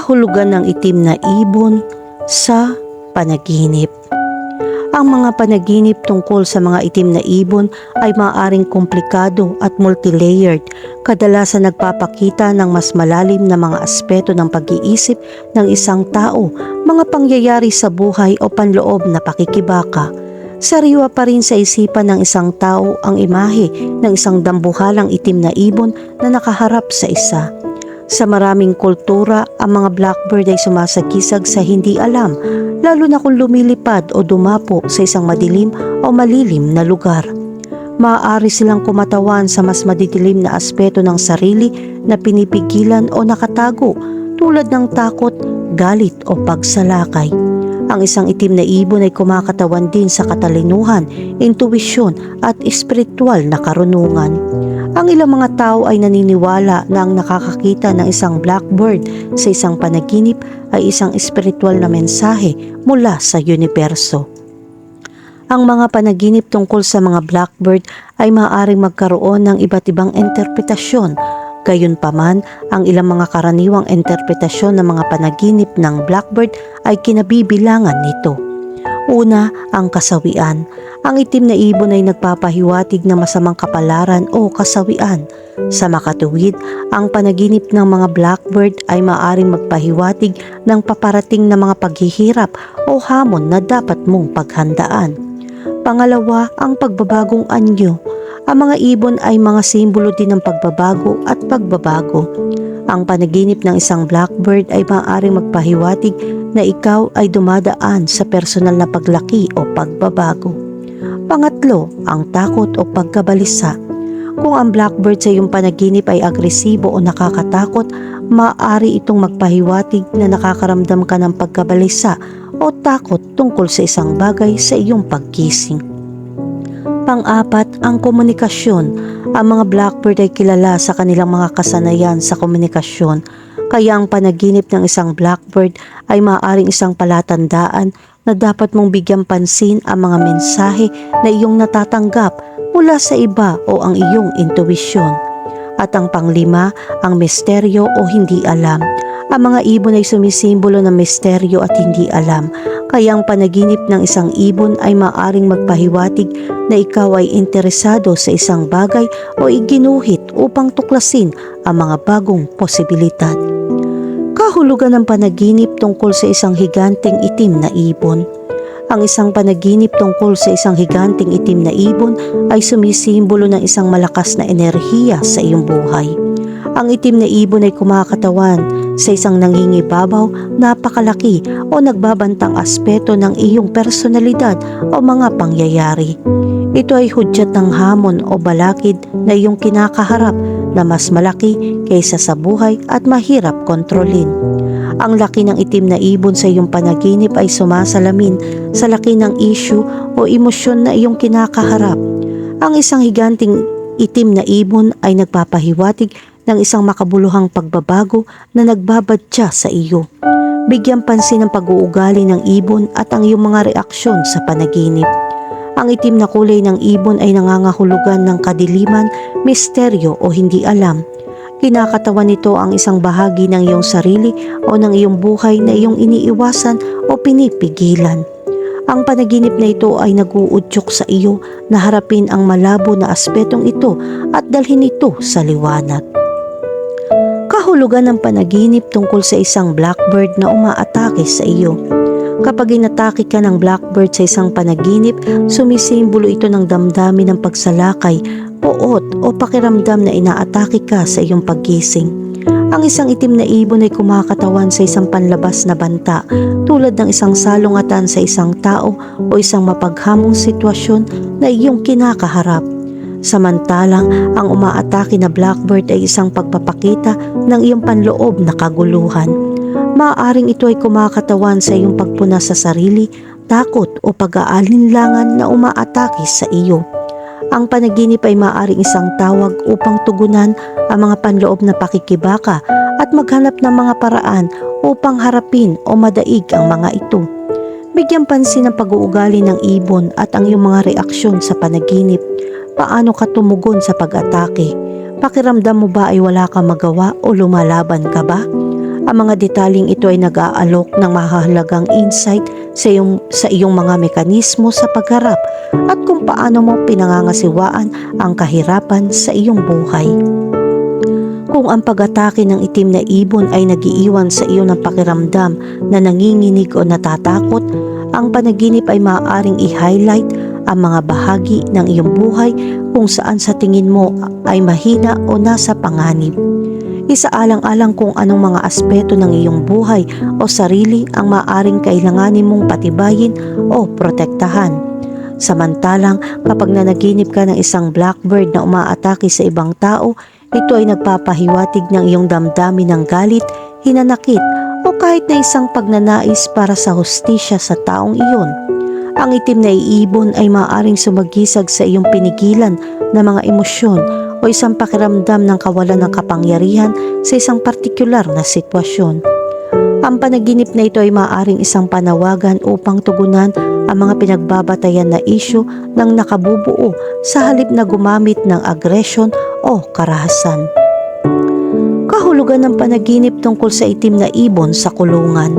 kahulugan ng itim na ibon sa panaginip. Ang mga panaginip tungkol sa mga itim na ibon ay maaaring komplikado at multilayered, kadalasan nagpapakita ng mas malalim na mga aspeto ng pag-iisip ng isang tao, mga pangyayari sa buhay o panloob na pakikibaka. Sariwa pa rin sa isipan ng isang tao ang imahe ng isang dambuhalang itim na ibon na nakaharap sa isa. Sa maraming kultura, ang mga blackbird ay sumasakisag sa hindi alam, lalo na kung lumilipad o dumapo sa isang madilim o malilim na lugar. Maaari silang kumatawan sa mas madidilim na aspeto ng sarili na pinipigilan o nakatago tulad ng takot, galit o pagsalakay. Ang isang itim na ibon ay kumakatawan din sa katalinuhan, intuwisyon at espiritual na karunungan. Ang ilang mga tao ay naniniwala na ang nakakakita ng isang blackbird sa isang panaginip ay isang espiritual na mensahe mula sa universo. Ang mga panaginip tungkol sa mga blackbird ay maaaring magkaroon ng iba't ibang interpretasyon. Gayunpaman, ang ilang mga karaniwang interpretasyon ng mga panaginip ng blackbird ay kinabibilangan nito. Una, ang kasawian. Ang itim na ibon ay nagpapahiwatig ng masamang kapalaran o kasawian. Sa makatuwid, ang panaginip ng mga blackbird ay maaring magpahiwatig ng paparating na mga paghihirap o hamon na dapat mong paghandaan. Pangalawa, ang pagbabagong anyo. Ang mga ibon ay mga simbolo din ng pagbabago at pagbabago. Ang panaginip ng isang blackbird ay maaaring magpahiwatig na ikaw ay dumadaan sa personal na paglaki o pagbabago. Pangatlo, ang takot o pagkabalisa. Kung ang blackbird sa iyong panaginip ay agresibo o nakakatakot, maaari itong magpahiwatig na nakakaramdam ka ng pagkabalisa o takot tungkol sa isang bagay sa iyong pagkising. Pang-apat, ang komunikasyon. Ang mga blackbird ay kilala sa kanilang mga kasanayan sa komunikasyon, kaya ang panaginip ng isang blackbird ay maaaring isang palatandaan na dapat mong bigyang pansin ang mga mensahe na iyong natatanggap mula sa iba o ang iyong intuwisyon. At ang panglima, ang misteryo o hindi alam. Ang mga ibon ay sumisimbolo ng misteryo at hindi alam, kaya ang panaginip ng isang ibon ay maaring magpahiwatig na ikaw ay interesado sa isang bagay o iginuhit upang tuklasin ang mga bagong posibilidad. Kahulugan ng panaginip tungkol sa isang higanteng itim na ibon. Ang isang panaginip tungkol sa isang higanting itim na ibon ay sumisimbolo ng isang malakas na enerhiya sa iyong buhay. Ang itim na ibon ay kumakatawan sa isang nangingibabaw, napakalaki o nagbabantang aspeto ng iyong personalidad o mga pangyayari. Ito ay hudyat ng hamon o balakid na iyong kinakaharap na mas malaki kaysa sa buhay at mahirap kontrolin. Ang laki ng itim na ibon sa iyong panaginip ay sumasalamin sa laki ng issue o emosyon na iyong kinakaharap. Ang isang higanting itim na ibon ay nagpapahiwatig ng isang makabuluhang pagbabago na nagbabadya sa iyo. Bigyan pansin ang pag-uugali ng ibon at ang iyong mga reaksyon sa panaginip. Ang itim na kulay ng ibon ay nangangahulugan ng kadiliman, misteryo o hindi alam. Kinakatawan nito ang isang bahagi ng iyong sarili o ng iyong buhay na iyong iniiwasan o pinipigilan. Ang panaginip na ito ay naguudyok sa iyo na harapin ang malabo na aspetong ito at dalhin ito sa liwanag. Kahulugan ng panaginip tungkol sa isang blackbird na umaatake sa iyo. Kapag inatake ka ng blackbird sa isang panaginip, sumisimbolo ito ng damdamin ng pagsalakay, poot o pakiramdam na inaatake ka sa iyong paggising. Ang isang itim na ibon ay kumakatawan sa isang panlabas na banta tulad ng isang salungatan sa isang tao o isang mapaghamong sitwasyon na iyong kinakaharap. Samantalang ang umaatake na blackbird ay isang pagpapakita ng iyong panloob na kaguluhan. Maaaring ito ay kumakatawan sa iyong pagpuna sa sarili, takot o pag-aalinlangan na umaatake sa iyo. Ang panaginip ay maaaring isang tawag upang tugunan ang mga panloob na pakikibaka at maghanap ng mga paraan upang harapin o madaig ang mga ito. Bigyan pansin ang pag-uugali ng ibon at ang iyong mga reaksyon sa panaginip. Paano ka tumugon sa pag-atake? Pakiramdam mo ba ay wala kang magawa o lumalaban ka ba? Ang mga detaling ito ay nag-aalok ng mahalagang insight sa iyong, sa iyong mga mekanismo sa pagharap at kung paano mo pinangangasiwaan ang kahirapan sa iyong buhay. Kung ang pag-atake ng itim na ibon ay nagiiwan sa iyo ng pakiramdam na nanginginig o natatakot, ang panaginip ay maaaring i-highlight ang mga bahagi ng iyong buhay kung saan sa tingin mo ay mahina o nasa panganib. Isaalang-alang kung anong mga aspeto ng iyong buhay o sarili ang maaaring kailanganin mong patibayin o protektahan. Samantalang kapag nanaginip ka ng isang blackbird na umaatake sa ibang tao, ito ay nagpapahiwatig ng iyong damdamin ng galit, hinanakit o kahit na isang pagnanais para sa hustisya sa taong iyon. Ang itim na iibon ay maaaring sumagisag sa iyong pinigilan na mga emosyon o isang pakiramdam ng kawalan ng kapangyarihan sa isang partikular na sitwasyon. Ang panaginip na ito ay maaaring isang panawagan upang tugunan ang mga pinagbabatayan na isyu ng nakabubuo sa halip na gumamit ng agresyon o karahasan. Kahulugan ng panaginip tungkol sa itim na ibon sa kulungan.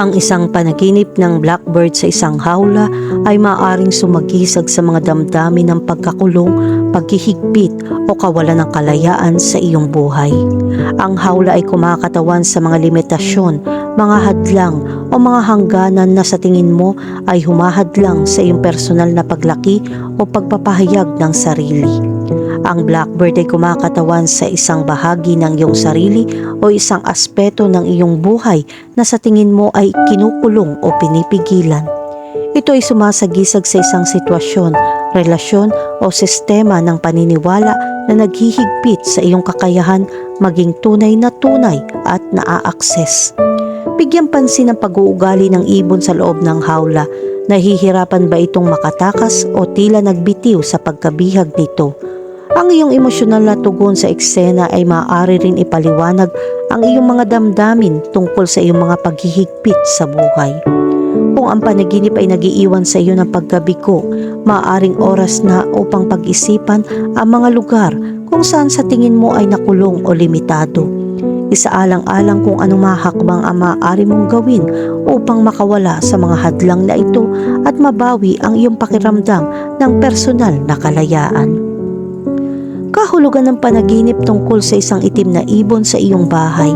Ang isang panaginip ng blackbird sa isang hawla ay maaaring sumagisag sa mga damdamin ng pagkakulong, paghihigpit o kawalan ng kalayaan sa iyong buhay. Ang hawla ay kumakatawan sa mga limitasyon, mga hadlang o mga hangganan na sa tingin mo ay humahadlang sa iyong personal na paglaki o pagpapahayag ng sarili. Ang blackbird ay kumakatawan sa isang bahagi ng iyong sarili o isang aspeto ng iyong buhay na sa tingin mo ay kinukulong o pinipigilan. Ito ay sumasagisag sa isang sitwasyon, relasyon o sistema ng paniniwala na naghihigpit sa iyong kakayahan maging tunay na tunay at naa-access. Bigyan pansin ang pag-uugali ng ibon sa loob ng hawla. Nahihirapan ba itong makatakas o tila nagbitiw sa pagkabihag nito? Ang iyong emosyonal na tugon sa eksena ay maaari rin ipaliwanag ang iyong mga damdamin tungkol sa iyong mga paghihigpit sa buhay. Kung ang panaginip ay nagiiwan sa iyo ng paggabigo, maaaring oras na upang pag-isipan ang mga lugar kung saan sa tingin mo ay nakulong o limitado. Isaalang-alang kung anong mahakbang ang maaari mong gawin upang makawala sa mga hadlang na ito at mabawi ang iyong pakiramdam ng personal na kalayaan kahulugan ng panaginip tungkol sa isang itim na ibon sa iyong bahay.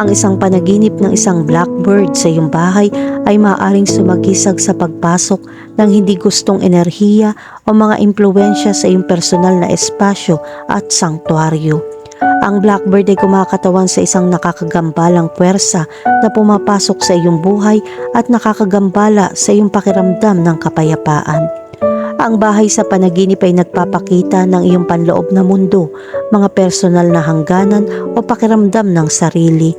Ang isang panaginip ng isang blackbird sa iyong bahay ay maaaring sumagisag sa pagpasok ng hindi gustong enerhiya o mga impluensya sa iyong personal na espasyo at sanktuaryo. Ang blackbird ay kumakatawan sa isang nakakagambalang puwersa na pumapasok sa iyong buhay at nakakagambala sa iyong pakiramdam ng kapayapaan. Ang bahay sa panaginip ay nagpapakita ng iyong panloob na mundo, mga personal na hangganan o pakiramdam ng sarili.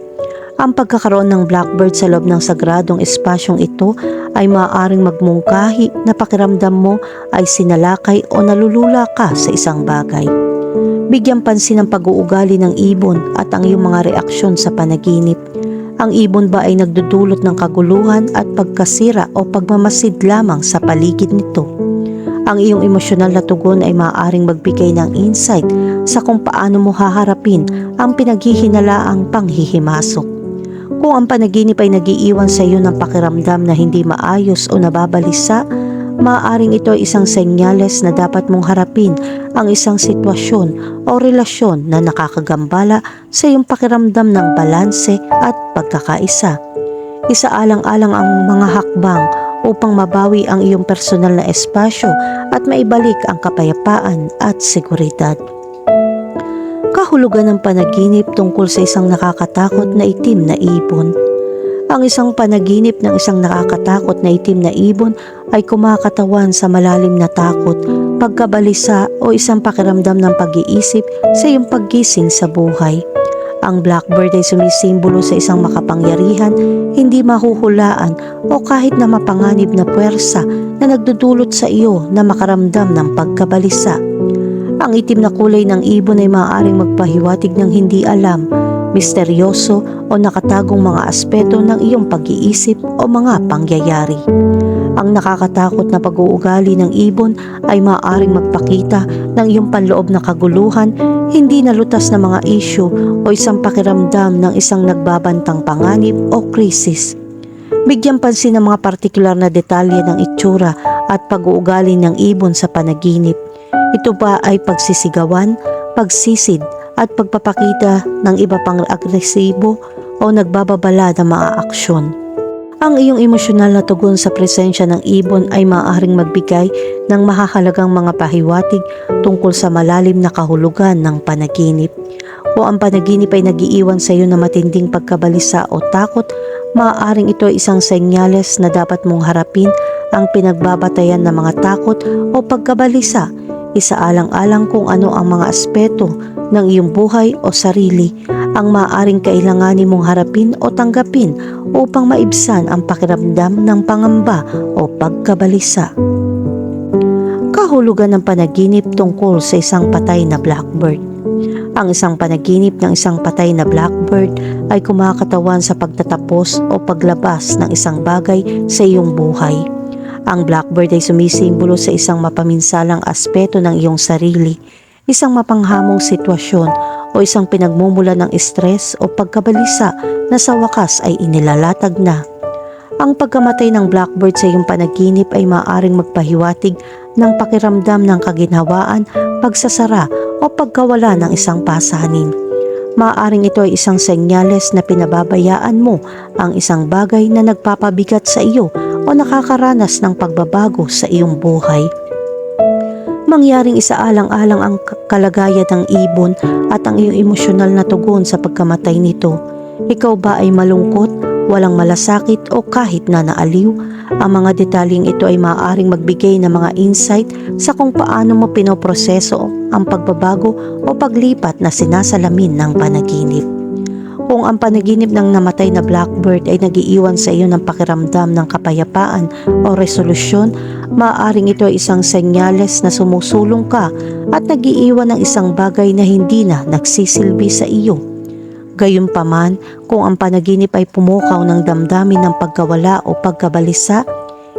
Ang pagkakaroon ng blackbird sa loob ng sagradong espasyong ito ay maaaring magmungkahi na pakiramdam mo ay sinalakay o nalulula ka sa isang bagay. Bigyan pansin ang pag-uugali ng ibon at ang iyong mga reaksyon sa panaginip. Ang ibon ba ay nagdudulot ng kaguluhan at pagkasira o pagmamasid lamang sa paligid nito? Ang iyong emosyonal na tugon ay maaaring magbigay ng insight sa kung paano mo haharapin ang pinaghihinalaang panghihimasok. Kung ang panaginip ay nagiiwan sa iyo ng pakiramdam na hindi maayos o nababalisa, maaaring ito ay isang senyales na dapat mong harapin ang isang sitwasyon o relasyon na nakakagambala sa iyong pakiramdam ng balanse at pagkakaisa. Isaalang-alang ang mga hakbang upang mabawi ang iyong personal na espasyo at maibalik ang kapayapaan at seguridad. Kahulugan ng panaginip tungkol sa isang nakakatakot na itim na ibon. Ang isang panaginip ng isang nakakatakot na itim na ibon ay kumakatawan sa malalim na takot, pagkabalisa o isang pakiramdam ng pag-iisip sa iyong paggising sa buhay. Ang blackbird ay sumisimbolo sa isang makapangyarihan, hindi mahuhulaan o kahit na mapanganib na puwersa na nagdudulot sa iyo na makaramdam ng pagkabalisa. Ang itim na kulay ng ibon ay maaaring magpahiwatig ng hindi alam, misteryoso o nakatagong mga aspeto ng iyong pag-iisip o mga pangyayari. Ang nakakatakot na pag-uugali ng ibon ay maaaring magpakita ng iyong panloob na kaguluhan, hindi nalutas na mga isyu o isang pakiramdam ng isang nagbabantang panganib o krisis. Bigyan pansin ng mga partikular na detalye ng itsura at pag-uugali ng ibon sa panaginip. Ito ba ay pagsisigawan, pagsisid at pagpapakita ng iba pang agresibo o nagbababala ng mga aksyon. Ang iyong emosyonal na tugon sa presensya ng ibon ay maaaring magbigay ng mahahalagang mga pahiwatig tungkol sa malalim na kahulugan ng panaginip. O ang panaginip ay nagiiwan sa iyo na matinding pagkabalisa o takot, maaaring ito ay isang senyales na dapat mong harapin ang pinagbabatayan ng mga takot o pagkabalisa. Isaalang-alang kung ano ang mga aspeto ng iyong buhay o sarili ang maaaring kailanganin mong harapin o tanggapin upang maibsan ang pakiramdam ng pangamba o pagkabalisa. Kahulugan ng panaginip tungkol sa isang patay na blackbird. Ang isang panaginip ng isang patay na blackbird ay kumakatawan sa pagtatapos o paglabas ng isang bagay sa iyong buhay. Ang blackbird ay sumisimbolo sa isang mapaminsalang aspeto ng iyong sarili, isang mapanghamong sitwasyon o isang pinagmumula ng stress o pagkabalisa na sa wakas ay inilalatag na. Ang pagkamatay ng blackbird sa iyong panaginip ay maaaring magpahiwatig ng pakiramdam ng kaginhawaan, pagsasara o pagkawala ng isang pasanin. Maaaring ito ay isang senyales na pinababayaan mo ang isang bagay na nagpapabigat sa iyo o nakakaranas ng pagbabago sa iyong buhay mangyaring isaalang-alang ang kalagayan ng ibon at ang iyong emosyonal na tugon sa pagkamatay nito. Ikaw ba ay malungkot, walang malasakit o kahit na naaliw? Ang mga detalyeng ito ay maaaring magbigay ng mga insight sa kung paano mo pinoproseso ang pagbabago o paglipat na sinasalamin ng panaginip. Kung ang panaginip ng namatay na blackbird ay nagiiwan sa iyo ng pakiramdam ng kapayapaan o resolusyon, maaaring ito ay isang senyales na sumusulong ka at nagiiwan ng isang bagay na hindi na nagsisilbi sa iyo. Gayunpaman, kung ang panaginip ay pumukaw ng damdamin ng pagkawala o pagkabalisa,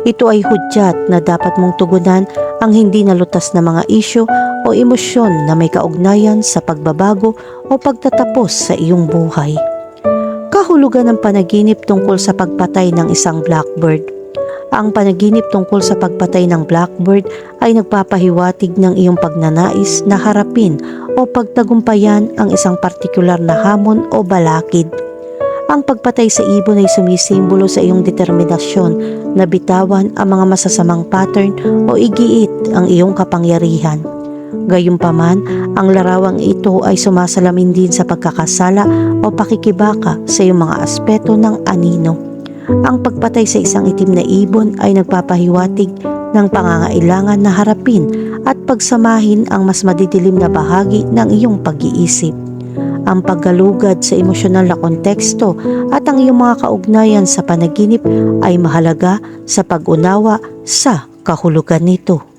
ito ay hudyat na dapat mong tugunan ang hindi nalutas na mga isyo o emosyon na may kaugnayan sa pagbabago o pagtatapos sa iyong buhay. Kahulugan ng panaginip tungkol sa pagpatay ng isang blackbird. Ang panaginip tungkol sa pagpatay ng blackbird ay nagpapahiwatig ng iyong pagnanais na harapin o pagtagumpayan ang isang partikular na hamon o balakid. Ang pagpatay sa ibon ay sumisimbolo sa iyong determinasyon na bitawan ang mga masasamang pattern o igiit ang iyong kapangyarihan. Gayunpaman, ang larawang ito ay sumasalamin din sa pagkakasala o pakikibaka sa iyong mga aspeto ng anino. Ang pagpatay sa isang itim na ibon ay nagpapahiwatig ng pangangailangan na harapin at pagsamahin ang mas madidilim na bahagi ng iyong pag-iisip. Ang paggalugad sa emosyonal na konteksto at ang iyong mga kaugnayan sa panaginip ay mahalaga sa pag-unawa sa kahulugan nito.